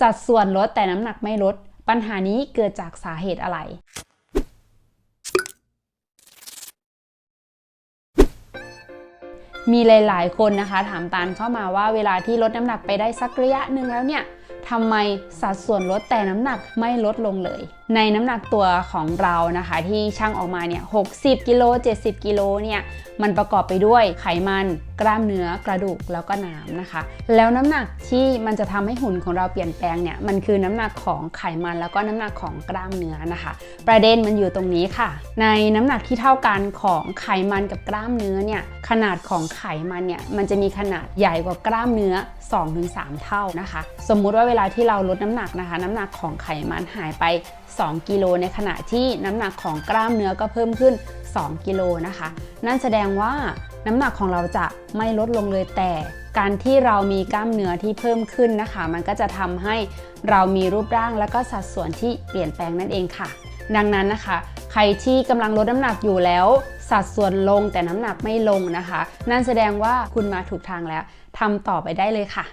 สัดส่วนลดแต่น้ำหนักไม่ลด ปัญหานี้เกิดจากสาเหตุอะไร มีหลาย ๆ คนนะคะ ถามตาลเข้ามาว่าเวลาที่ลดน้ำหนักไปได้สักระยะหนึ่งแล้วเนี่ยทำไมสัดส่วนลดแต่น้ำหนักไม่ลดลงเลย ในน้ำหนักตัวของเรานะคะ ที่ช่างออกมาเนี่ย 60 กิโล 70 กิโลเนี่ย มันประกอบไปด้วยไขมัน กล้ามเนื้อ กระดูก แล้วก็น้ำนะคะ แล้วน้ำหนักที่มันจะทำให้หุ่นของเราเปลี่ยนแปลงเนี่ย มันคือน้ำหนักของไขมันแล้วก็น้ำหนักของกล้ามเนื้อนะคะ ประเด็นมันอยู่ตรงนี้ค่ะ ในน้ำหนักที่เท่ากันของไขมันกับกล้ามเนื้อเนี่ย ขนาดของไขมันเนี่ย มันจะมีขนาดใหญ่กว่ากล้ามเนื้อ 2-3 เท่านะคะ สมมุติว่าเวลาที่เราลดน้ำหนักนะคะ น้ำหนักของไขมันหายไป2 กิโลในขณะที่น้ำหนักของกล้ามเนื้อก็เพิ่มขึ้น 2 กิโลนะคะ นั่นแสดงว่าน้ำหนักของเราจะไม่ลดลงเลยแต่การที่เรามีกล้ามเนื้อที่เพิ่มขึ้นนะคะ มันก็จะทำให้เรามีรูปร่างและก็สัดส่วนที่เปลี่ยนแปลงนั่นเองค่ะ ดังนั้นนะคะ ใครที่กำลังลดน้ำหนักอยู่แล้วสัดส่วนลงแต่น้ำหนักไม่ลงนะคะ นั่นแสดงว่าคุณมาถูกทางแล้วทำต่อไปได้เลยค่ะ